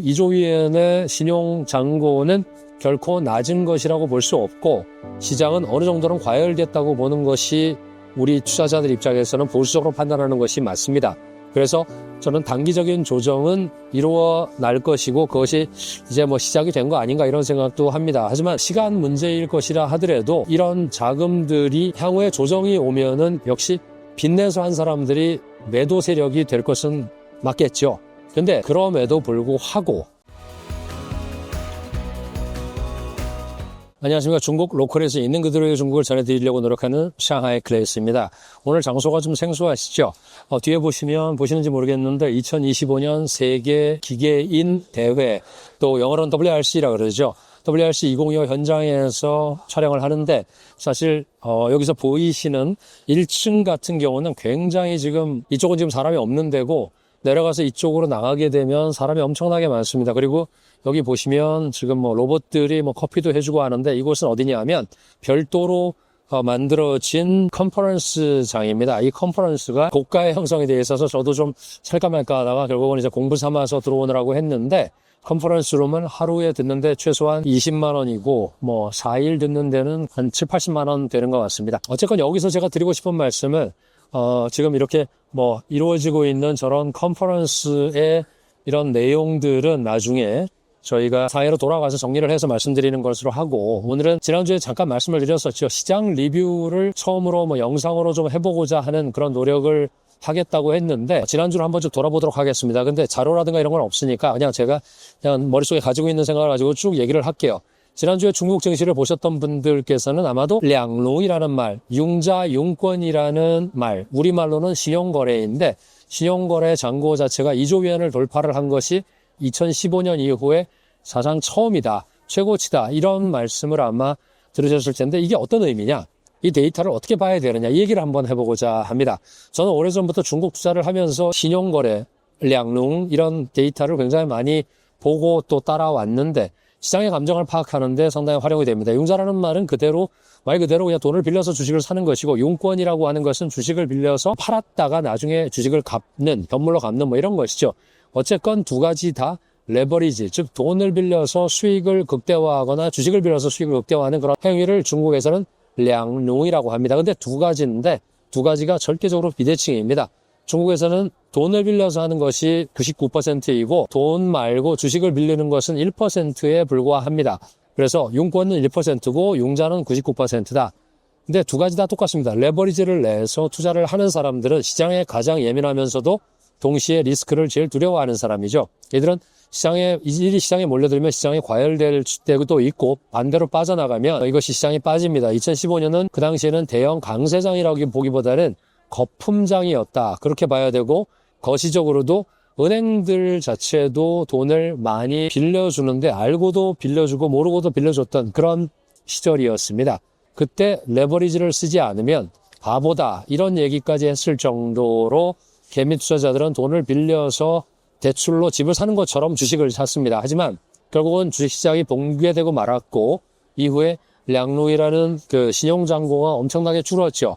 이조위원의 신용 잔고는 결코 낮은 것이라고 볼 수 없고 시장은 어느 정도는 과열됐다고 보는 것이 우리 투자자들 입장에서는 보수적으로 판단하는 것이 맞습니다. 그래서 저는 단기적인 조정은 이루어 날 것이고 그것이 이제 뭐 시작이 된 거 아닌가 이런 생각도 합니다. 하지만 시간 문제일 것이라 하더라도 이런 자금들이 향후에 조정이 오면은 역시 빚내서 한 사람들이 매도 세력이 될 것은 맞겠죠. 근데 그럼에도 불구하고 안녕하십니까. 중국 로컬에서 있는 그대로의 중국을 전해드리려고 노력하는 상하이 클래스입니다. 오늘 장소가 좀 생소하시죠? 어, 뒤에 보시면 보시는지 모르겠는데 2025년 세계 기계인 대회 또 영어로는 WRC라고 그러죠. WRC 2025 현장에서 촬영을 하는데 사실 어, 여기서 보이시는 1층 같은 경우는 굉장히 지금 이쪽은 지금 사람이 없는 데고 내려가서 이쪽으로 나가게 되면 사람이 엄청나게 많습니다. 그리고 여기 보시면 지금 뭐 로봇들이 뭐 커피도 해주고 하는데 이곳은 어디냐면 별도로 어, 만들어진 컨퍼런스장입니다. 이 컨퍼런스가 고가의 형성이 되어 있어서 저도 좀 살까 말까 하다가 결국은 이제 공부 삼아서 들어오느라고 했는데 컨퍼런스 룸은 하루에 듣는데 최소한 20만 원이고 뭐 4일 듣는 데는 한 7, 80만 원 되는 것 같습니다. 어쨌건 여기서 제가 드리고 싶은 말씀은 어, 지금 이렇게 뭐 이루어지고 있는 저런 컨퍼런스의 이런 내용들은 나중에 저희가 사회로 돌아가서 정리를 해서 말씀드리는 것으로 하고 오늘은 지난주에 잠깐 말씀을 드렸었죠. 시장 리뷰를 처음으로 뭐 영상으로 좀 해보고자 하는 그런 노력을 하겠다고 했는데 지난주로 한번 좀 돌아보도록 하겠습니다. 근데 자료라든가 이런 건 없으니까 그냥 제가 그냥 머릿속에 가지고 있는 생각을 가지고 쭉 얘기를 할게요. 지난주에 중국 증시를 보셨던 분들께서는 아마도 량롱이라는 말, 융자 용권이라는 말, 우리말로는 신용거래인데 신용거래 잔고 자체가 2조 위안을 돌파를 한 것이 2015년 이후에 사상 처음이다, 최고치다 이런 말씀을 아마 들으셨을 텐데 이게 어떤 의미냐? 이 데이터를 어떻게 봐야 되느냐 이 얘기를 한번 해보고자 합니다. 저는 오래전부터 중국 투자를 하면서 신용거래, 량롱 이런 데이터를 굉장히 많이 보고 또 따라왔는데 시장의 감정을 파악하는데 상당히 활용이 됩니다. 융자라는 말은 그대로 말 그대로 그냥 돈을 빌려서 주식을 사는 것이고 용권이라고 하는 것은 주식을 빌려서 팔았다가 나중에 주식을 갚는 현물로 갚는 뭐 이런 것이죠. 어쨌건 두 가지 다 레버리지 즉 돈을 빌려서 수익을 극대화하거나 주식을 빌려서 수익을 극대화하는 그런 행위를 중국에서는 량농이라고 합니다. 근데 두 가지인데 두 가지가 절대적으로 비대칭입니다. 중국에서는 돈을 빌려서 하는 것이 99%이고 돈 말고 주식을 빌리는 것은 1%에 불과합니다. 그래서 용권은 1%고 용자는 99%다. 근데 두 가지 다 똑같습니다. 레버리지를 내서 투자를 하는 사람들은 시장에 가장 예민하면서도 동시에 리스크를 제일 두려워하는 사람이죠. 얘들은 시장에 일이 시장에 몰려들면 시장이 과열될 때도 있고 반대로 빠져나가면 이것이 시장이 빠집니다. 2015년은 그 당시에는 대형 강세장이라고 보기보다는 거품장이었다. 그렇게 봐야 되고 거시적으로도 은행들 자체도 돈을 많이 빌려주는데 알고도 빌려주고 모르고도 빌려줬던 그런 시절이었습니다. 그때 레버리지를 쓰지 않으면 바보다 이런 얘기까지 했을 정도로 개미 투자자들은 돈을 빌려서 대출로 집을 사는 것처럼 주식을 샀습니다. 하지만 결국은 주식시장이 붕괴되고 말았고 이후에 량루이라는 그 신용잔고가 엄청나게 줄었죠.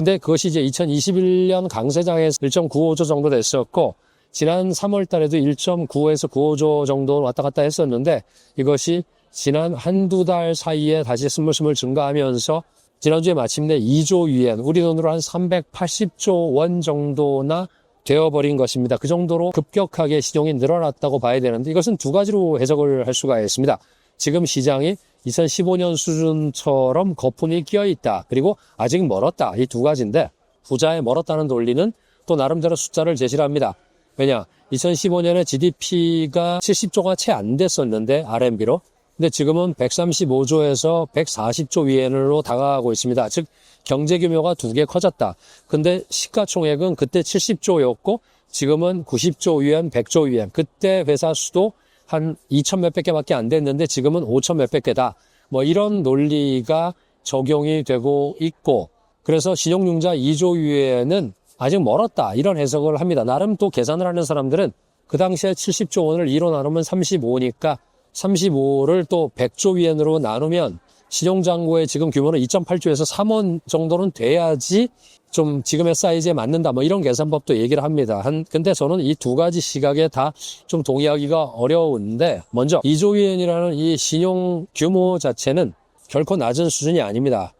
근데 그것이 이제 2021년 강세장에서 1.95조 정도 됐었고 지난 3월 달에도 1.95에서 95조 정도 왔다 갔다 했었는데 이것이 지난 한두 달 사이에 다시 스물스물 증가하면서 지난주에 마침내 2조 위엔 우리 돈으로 한 380조 원 정도나 되어버린 것입니다. 그 정도로 급격하게 시종이 늘어났다고 봐야 되는데 이것은 두 가지로 해석을 할 수가 있습니다. 지금 시장이 2015년 수준처럼 거품이 끼어 있다. 그리고 아직 멀었다. 이 두 가지인데 부자에 멀었다는 논리는 또 나름대로 숫자를 제시를 합니다. 왜냐? 2015년에 GDP가 70조가 채 안 됐었는데 RMB로 근데 지금은 135조에서 140조 위엔으로 다가가고 있습니다. 즉 경제 규모가 두 개 커졌다. 근데 시가총액은 그때 70조였고 지금은 90조 위엔, 100조 위엔. 그때 회사 수도 한 2천 몇백 개밖에 안 됐는데 지금은 5천 몇백 개다. 뭐 이런 논리가 적용이 되고 있고 그래서 신용융자 2조 위에는 아직 멀었다. 이런 해석을 합니다. 나름 또 계산을 하는 사람들은 그 당시에 70조 원을 2로 나누면 35니까 35를 또 100조 위엔으로 나누면 신용잔고의 지금 규모는 2.8조에서 3원 정도는 돼야지 좀 지금의 사이즈에 맞는다 뭐 이런 계산법도 얘기를 합니다. 한 근데 저는 이 두 가지 시각에 다 좀 동의하기가 어려운데 먼저 이조위엔이라는 이 신용 규모 자체는 결코 낮은 수준이 아닙니다.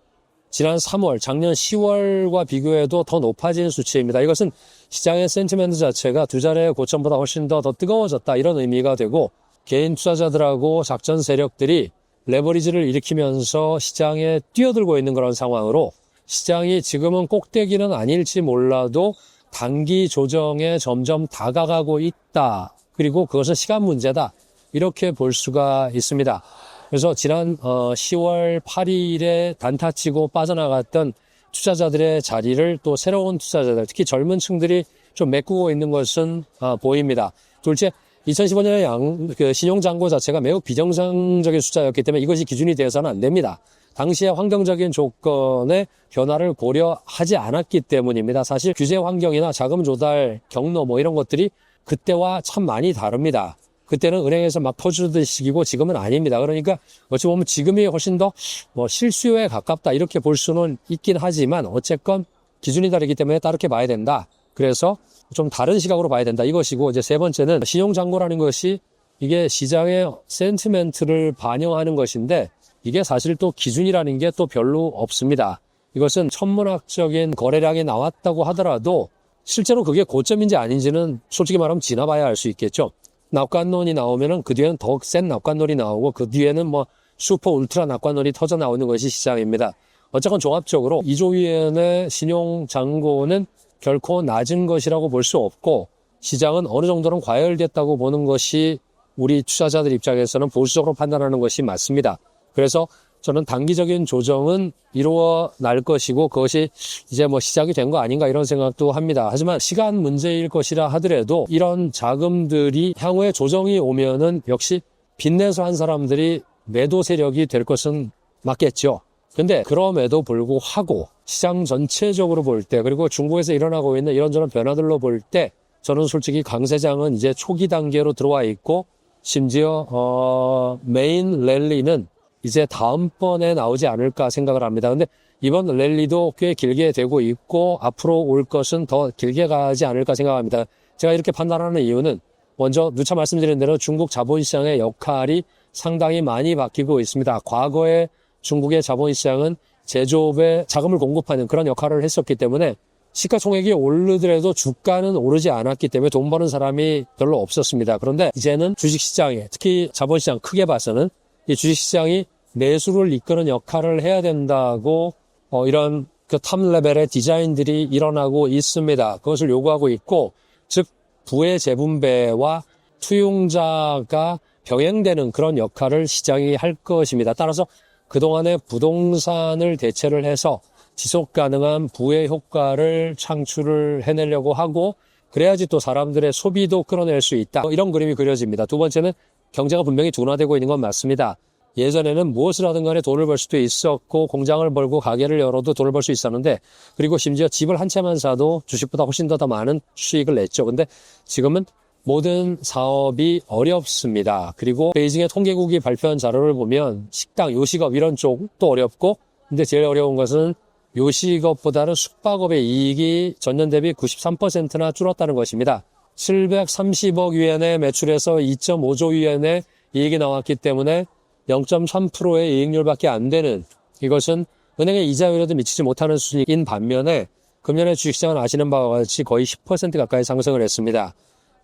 지난 3월, 작년 10월과 비교해도 더 높아진 수치입니다. 이것은 시장의 센티멘트 자체가 두 자리의 고점보다 훨씬 더, 더 뜨거워졌다 이런 의미가 되고 개인 투자자들하고 작전 세력들이 레버리지를 일으키면서 시장에 뛰어들고 있는 그런 상황으로 시장이 지금은 꼭대기는 아닐지 몰라도 단기 조정에 점점 다가가고 있다. 그리고 그것은 시간 문제다. 이렇게 볼 수가 있습니다. 그래서 지난 어, 10월 8일에 단타치고 빠져나갔던 투자자들의 자리를 또 새로운 투자자들, 특히 젊은 층들이 좀 메꾸고 있는 것은 아, 보입니다. 둘째, 2015년의 양, 그 신용잔고 자체가 매우 비정상적인 숫자였기 때문에 이것이 기준이 되어서는 안 됩니다. 당시의 환경적인 조건의 변화를 고려하지 않았기 때문입니다. 사실 규제 환경이나 자금 조달 경로 뭐 이런 것들이 그때와 참 많이 다릅니다. 그때는 은행에서 막 퍼주듯 시기고 지금은 아닙니다. 그러니까 어찌 보면 지금이 훨씬 더 뭐 실수요에 가깝다 이렇게 볼 수는 있긴 하지만 어쨌건 기준이 다르기 때문에 따르게 봐야 된다. 그래서 좀 다른 시각으로 봐야 된다. 이것이고 이제 세 번째는 신용잔고라는 것이 이게 시장의 센티멘트를 반영하는 것인데 이게 사실 또 기준이라는 게 또 별로 없습니다. 이것은 천문학적인 거래량이 나왔다고 하더라도 실제로 그게 고점인지 아닌지는 솔직히 말하면 지나봐야 알 수 있겠죠. 낙관론이 나오면은 그 뒤에는 더센 낙관론이 나오고 그 뒤에는 뭐 슈퍼 울트라 낙관론이 터져 나오는 것이 시장입니다. 어쨌건 종합적으로 이조위원의 신용 잔고는 결코 낮은 것이라고 볼 수 없고 시장은 어느 정도는 과열됐다고 보는 것이 우리 투자자들 입장에서는 보수적으로 판단하는 것이 맞습니다. 그래서 저는 단기적인 조정은 이루어 날 것이고 그것이 이제 뭐 시작이 된 거 아닌가 이런 생각도 합니다. 하지만 시간 문제일 것이라 하더라도 이런 자금들이 향후에 조정이 오면은 역시 빚내서 한 사람들이 매도 세력이 될 것은 맞겠죠. 근데 그럼에도 불구하고 시장 전체적으로 볼 때 그리고 중국에서 일어나고 있는 이런저런 변화들로 볼 때 저는 솔직히 강세장은 이제 초기 단계로 들어와 있고 심지어 어 메인 랠리는 이제 다음번에 나오지 않을까 생각을 합니다. 근데 이번 랠리도 꽤 길게 되고 있고 앞으로 올 것은 더 길게 가지 않을까 생각합니다. 제가 이렇게 판단하는 이유는 먼저 누차 말씀드린 대로 중국 자본시장의 역할이 상당히 많이 바뀌고 있습니다. 과거에 중국의 자본시장은 제조업에 자금을 공급하는 그런 역할을 했었기 때문에 시가총액이 오르더라도 주가는 오르지 않았기 때문에 돈 버는 사람이 별로 없었습니다. 그런데 이제는 주식시장에 특히 자본시장 크게 봐서는 이 주식시장이 내수를 이끄는 역할을 해야 된다고 어, 이런 그 탑 레벨의 디자인들이 일어나고 있습니다. 그것을 요구하고 있고 즉 부의 재분배와 투용자가 병행되는 그런 역할을 시장이 할 것입니다. 따라서 그동안의 부동산을 대체를 해서 지속 가능한 부의 효과를 창출을 해내려고 하고 그래야지 또 사람들의 소비도 끌어낼 수 있다. 이런 그림이 그려집니다. 두 번째는 경제가 분명히 둔화되고 있는 건 맞습니다. 예전에는 무엇을 하든 간에 돈을 벌 수도 있었고 공장을 벌고 가게를 열어도 돈을 벌 수 있었는데 그리고 심지어 집을 한 채만 사도 주식보다 훨씬 더 더 많은 수익을 냈죠. 근데 지금은 모든 사업이 어렵습니다. 그리고 베이징의 통계국이 발표한 자료를 보면 식당, 요식업 이런 쪽도 어렵고 근데 제일 어려운 것은 요식업보다는 숙박업의 이익이 전년 대비 93%나 줄었다는 것입니다. 730억 위안의 매출에서 2.5조 위안의 이익이 나왔기 때문에 0.3%의 이익률밖에 안 되는 이것은 은행의 이자율에도 미치지 못하는 수준인 반면에 금년에 주식시장은 아시는 바와 같이 거의 10% 가까이 상승을 했습니다.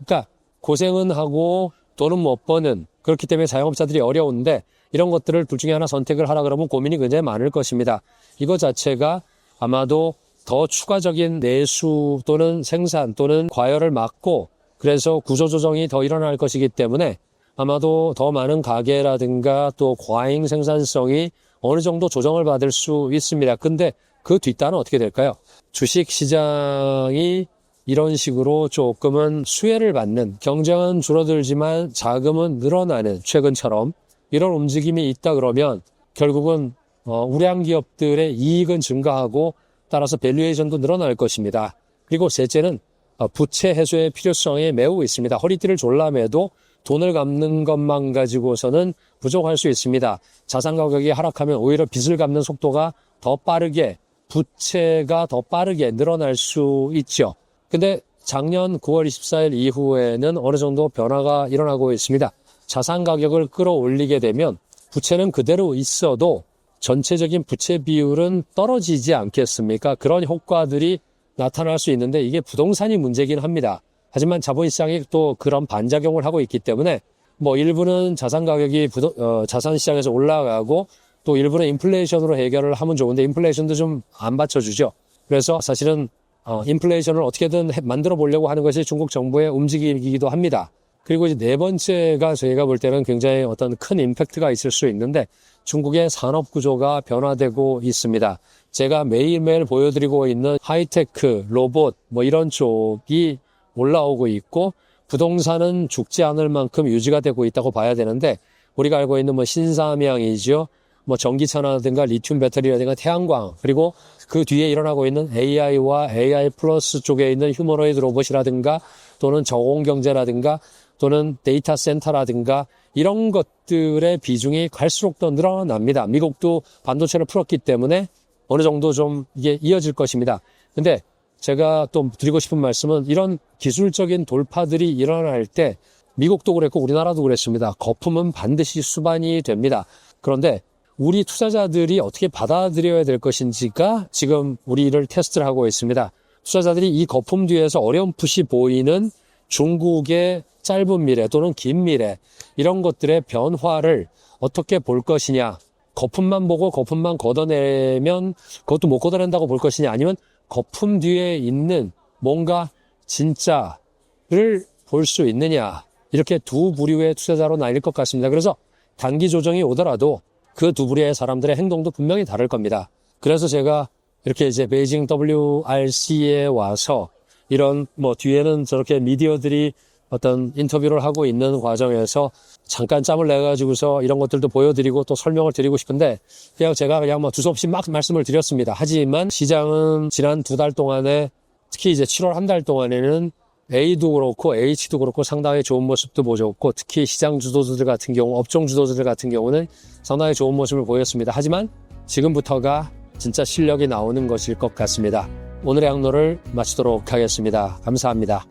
그러니까 고생은 하고 돈은 못 버는 그렇기 때문에 자영업자들이 어려운데 이런 것들을 둘 중에 하나 선택을 하라 그러면 고민이 굉장히 많을 것입니다. 이거 자체가 아마도 더 추가적인 내수 또는 생산 또는 과열을 막고 그래서 구조조정이 더 일어날 것이기 때문에 아마도 더 많은 가게라든가 또 과잉 생산성이 어느 정도 조정을 받을 수 있습니다. 근데 그 뒷단은 어떻게 될까요? 주식 시장이 이런 식으로 조금은 수혜를 받는 경쟁은 줄어들지만 자금은 늘어나는 최근처럼 이런 움직임이 있다 그러면 결국은 어, 우량 기업들의 이익은 증가하고 따라서 밸류에이션도 늘어날 것입니다. 그리고 셋째는 어, 부채 해소의 필요성이 매우 있습니다. 허리띠를 졸라매도 돈을 갚는 것만 가지고서는 부족할 수 있습니다. 자산 가격이 하락하면 오히려 빚을 갚는 속도가 더 빠르게 부채가 더 빠르게 늘어날 수 있죠. 근데 작년 9월 24일 이후에는 어느 정도 변화가 일어나고 있습니다. 자산 가격을 끌어올리게 되면 부채는 그대로 있어도 전체적인 부채 비율은 떨어지지 않겠습니까? 그런 효과들이 나타날 수 있는데 이게 부동산이 문제긴 합니다. 하지만 자본시장이 또 그런 반작용을 하고 있기 때문에 뭐 일부는 자산 가격이 부도, 어, 자산 시장에서 올라가고 또 일부는 인플레이션으로 해결을 하면 좋은데 인플레이션도 좀 안 받쳐주죠. 그래서 사실은 어, 인플레이션을 어떻게든 해- 만들어 보려고 하는 것이 중국 정부의 움직임이기도 합니다. 그리고 이제 네 번째가 저희가 볼 때는 굉장히 어떤 큰 임팩트가 있을 수 있는데 중국의 산업 구조가 변화되고 있습니다. 제가 매일매일 보여드리고 있는 하이테크, 로봇 뭐 이런 쪽이 올라오고 있고 부동산은 죽지 않을 만큼 유지가 되고 있다고 봐야 되는데 우리가 알고 있는 뭐 신사명이죠. 뭐 전기차라든가 리튬 배터리라든가 태양광 그리고 그 뒤에 일어나고 있는 AI와 AI 플러스 쪽에 있는 휴머노이드 로봇이라든가 또는 저공 경제라든가 또는 데이터 센터라든가 이런 것들의 비중이 갈수록 더 늘어납니다. 미국도 반도체를 풀었기 때문에 어느 정도 좀 이게 이어질 것입니다. 근데 제가 또 드리고 싶은 말씀은 이런 기술적인 돌파들이 일어날 때 미국도 그랬고 우리나라도 그랬습니다. 거품은 반드시 수반이 됩니다. 그런데 우리 투자자들이 어떻게 받아들여야 될 것인지가 지금 우리를 테스트를 하고 있습니다. 투자자들이 이 거품 뒤에서 어렴풋이 보이는 중국의 짧은 미래 또는 긴 미래 이런 것들의 변화를 어떻게 볼 것이냐 거품만 보고 거품만 걷어내면 그것도 못 걷어낸다고 볼 것이냐 아니면 거품 뒤에 있는 뭔가 진짜를 볼 수 있느냐 이렇게 두 부류의 투자자로 나뉠 것 같습니다. 그래서 단기 조정이 오더라도 그 두 부류의 사람들의 행동도 분명히 다를 겁니다. 그래서 제가 이렇게 이제 베이징 WRC에 와서 이런 뭐 뒤에는 저렇게 미디어들이 어떤 인터뷰를 하고 있는 과정에서 잠깐 짬을 내 가지고서 이런 것들도 보여드리고 또 설명을 드리고 싶은데 그냥 제가 그냥 뭐 두서없이 막 말씀을 드렸습니다. 하지만 시장은 지난 두 달 동안에 특히 이제 7월 한 달 동안에는 A도 그렇고 H도 그렇고 상당히 좋은 모습도 보였고 특히 시장 주도주들 같은 경우 업종 주도주들 같은 경우는 상당히 좋은 모습을 보였습니다. 하지만 지금부터가 진짜 실력이 나오는 것일 것 같습니다. 오늘의 항로를 마치도록 하겠습니다. 감사합니다.